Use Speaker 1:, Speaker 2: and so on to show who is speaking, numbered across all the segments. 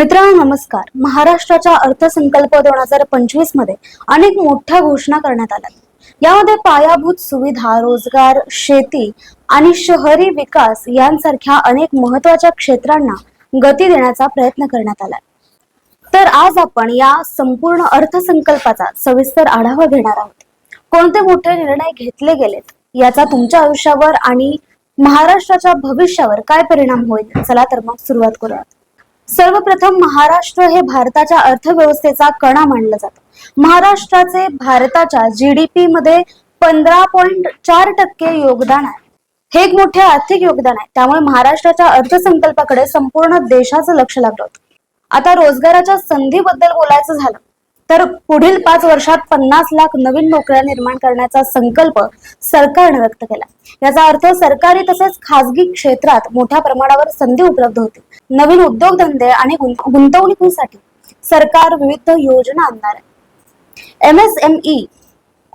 Speaker 1: मित्रांनो नमस्कार. महाराष्ट्राच्या अर्थसंकल्प दोन हजार पंचवीसमध्ये अनेक मोठ्या घोषणा करण्यात आल्या. यामध्ये पायाभूत सुविधा रोजगार शेती आणि शहरी विकास यांसारख्या अनेक महत्त्वाच्या क्षेत्रांना गती देण्याचा प्रयत्न करण्यात आला. तर आज आपण या संपूर्ण अर्थसंकल्पाचा सविस्तर आढावा घेणार आहोत. कोणते मोठे निर्णय घेतले गेलेत? याचा तुमच्या आयुष्यावर आणि महाराष्ट्राच्या भविष्यावर काय परिणाम होईल? चला तर मग सुरुवात करूयात सर्वप्रथम महाराष्ट्र हे भारताच्या अर्थव्यवस्थेचा कणा मानलं जातं. महाराष्ट्राचे भारताच्या जीडीपी मध्ये पंधरा पॉईंट चार टक्के योगदान आहे. हे एक मोठे आर्थिक योगदान आहे. त्यामुळे महाराष्ट्राच्या अर्थसंकल्पाकडे संपूर्ण देशाचं लक्ष लागलं होतं. आता रोजगाराच्या संधीबद्दल बोलायचं झालं तर पुढील पाच वर्षात पन्नास लाख नवीन नोकऱ्या निर्माण करण्याचा संकल्प सरकारने व्यक्त केला. याचा अर्थ सरकारी तसेच खासगी क्षेत्रात मोठ्या प्रमाणावर संधी उपलब्ध होतील. नवीन उद्योगधंदे आणि गुंतवणुकीसाठी सरकार विविध योजना आणणार आहे. एम एस एम ई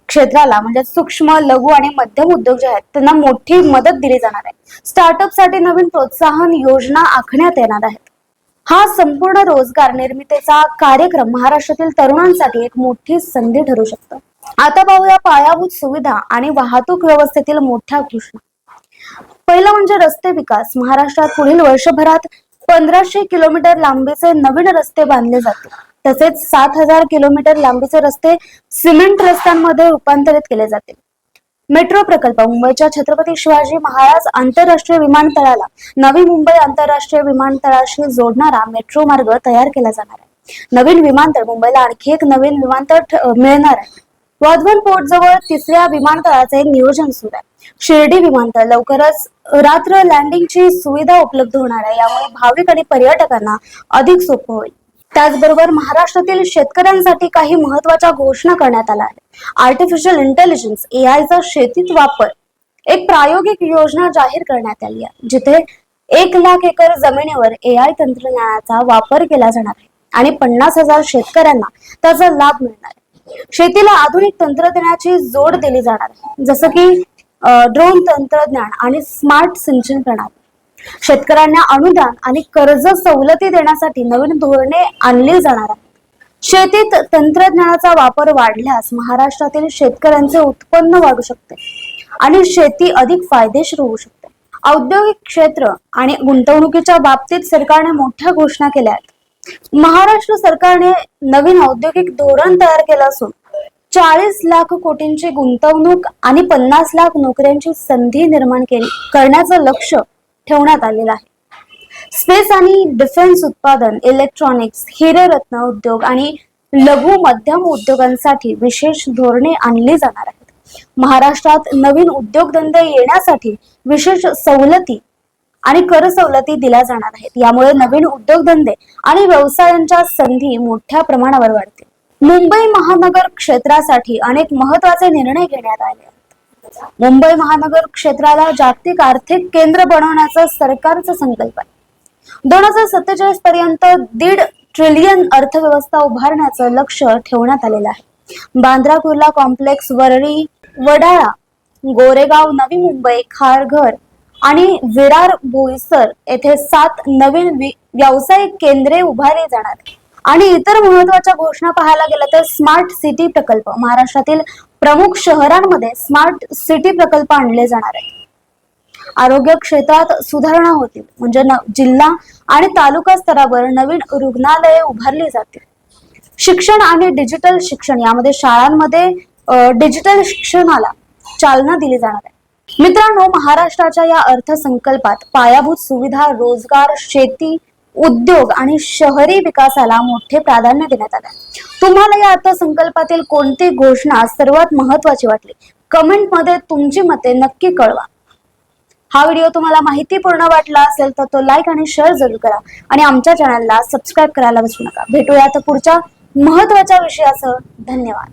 Speaker 1: क्षेत्राला म्हणजे सूक्ष्म लघु आणि मध्यम उद्योग जे आहेत त्यांना मोठी मदत दिली जाणार आहे. स्टार्टअपसाठी नवीन प्रोत्साहन योजना आखण्यात येणार आहे. हा संपूर्ण रोजगार निर्मितीचा कार्यक्रम महाराष्ट्रातील तरुणांसाठी एक मोठी संधी ठरू शकतो. आता पाहूया पायाभूत सुविधा आणि वाहतूक व्यवस्थेतील मोठ्या घोषणा. पहिलं म्हणजे रस्ते विकास. महाराष्ट्रात पुढील वर्षभरात पंधराशे किलोमीटर लांबीचे नवीन रस्ते बांधले जातील. तसेच सात हजार किलोमीटर लांबीचे रस्ते सिमेंट रस्त्यांमध्ये रूपांतरित केले जातील. मेट्रो प्रकल्प. मुंबईच्या छत्रपती शिवाजी महाराज आंतरराष्ट्रीय विमानतळाला नवी मुंबई आंतरराष्ट्रीय विमानतळाशी जोडणारा मेट्रो मार्ग तयार केला जाणार आहे. नवीन विमानतळ मुंबईला आणखी एक नवीन विमानतळ मिळणार आहे. वाधवन पोर्ट जवळ तिसऱ्या विमानतळाचे नियोजन सुरू आहे. शिर्डी विमानतळ लवकरच रात्र लँडिंगची सुविधा उपलब्ध होणार आहे. यामुळे भाविक आणि पर्यटकांना अधिक सोपं होईल. त्याचबरोबर महाराष्ट्रातील शेतकऱ्यांसाठी काही महत्त्वाच्या घोषणा करण्यात आल्या आहेत. आर्टिफिशियल इंटेलिजन्स एआयचा शेतीत वापर एक प्रायोगिक योजना जाहीर करण्यात आली आहे जिथे एक लाख एकर जमिनीवर एआय तंत्रज्ञानाचा वापर केला जाणार आहे आणि पन्नास हजार शेतकऱ्यांना त्याचा लाभ मिळणार आहे. शेतीला आधुनिक तंत्रज्ञानाची जोड दिली जाणार आहे जसं की ड्रोन तंत्रज्ञान आणि स्मार्ट सिंचन प्रणाली. शेतकऱ्यांना अनुदान आणि कर्ज सवलती देण्यासाठी नवीन धोरणे आणली जाणार आहेत. शेतीत तंत्रज्ञानाचा वापर वाढल्यास महाराष्ट्रातील शेतकऱ्यांचे उत्पन्न वाढू शकते आणि शेती अधिक फायदेशीर होऊ शकते. औद्योगिक क्षेत्र आणि गुंतवणुकीच्या बाबतीत सरकारने मोठ्या घोषणा केल्या आहेत. महाराष्ट्र सरकारने नवीन औद्योगिक धोरण तयार केलं असून चाळीस लाख कोटींची गुंतवणूक आणि पन्नास लाख नोकऱ्यांची संधी निर्माण केली करण्याचं लक्ष ठेवण्यात आलेला आहे. स्पेस आणि डिफेन्स उत्पादन इलेक्ट्रॉनिक्स हिरेरत्न उद्योग आणि लघु मध्यम उद्योगांसाठी विशेष धोरणे आणली जाणार आहेत. महाराष्ट्रात नवीन उद्योगधंदे येण्यासाठी विशेष सवलती आणि कर सवलती दिल्या जाणार आहेत. यामुळे नवीन उद्योगधंदे आणि व्यवसायांच्या संधी मोठ्या प्रमाणावर वाढतील. मुंबई महानगर क्षेत्रासाठी अनेक महत्त्वाचे निर्णय घेण्यात आले आहेत. मुंबई महानगर क्षेत्राला जागतिक आर्थिक केंद्र बनवण्याचा सरकारचा संकल्प आहे दोन हजार सत्तेचाळीस पर्यंत दीड ट्रिलियन अर्थव्यवस्था उभारण्याचं लक्ष ठेवण्यात आलेलं आहे बांद्रा कुर्ला कॉम्प्लेक्स वरळी वडाळा गोरेगाव नवी मुंबई खारघर आणि विरार बोईसर येथे सात नवीन व्यावसायिक केंद्रे उभारली जाणार आहेत. आणि इतर महत्त्वाच्या घोषणा पाहायला गेलं तर स्मार्ट सिटी प्रकल्प महाराष्ट्रातील प्रमुख शहरांमध्ये स्मार्ट सिटी प्रकल्प आणले जाणार आहेत. आरोग्य क्षेत्रात सुधारणा होतील म्हणजे जिल्हा आणि तालुका स्तरावर नवीन रुग्णालये उभारली जातील. शिक्षण आणि डिजिटल शिक्षण यामध्ये शाळांमध्ये डिजिटल शिक्षणाला चालना दिली जाणार आहे. मित्रांनो महाराष्ट्राच्या या अर्थसंकल्पात पायाभूत सुविधा रोजगार शेती उद्योग आणि शहरी विकासाला मोठे प्राधान्य देण्यात आले. तुम्हाला या अर्थसंकल्पातील कोणती घोषणा सर्वात महत्वाची वाटली? कमेंटमध्ये तुमची मते नक्की कळवा. हा व्हिडिओ तुम्हाला माहितीपूर्ण वाटला असेल तर तो लाईक आणि शेअर जरूर करा आणि आमच्या चॅनलला सबस्क्राईब करायला विसरू नका. भेटूया तर पुढच्या महत्त्वाच्या विषयासह. धन्यवाद.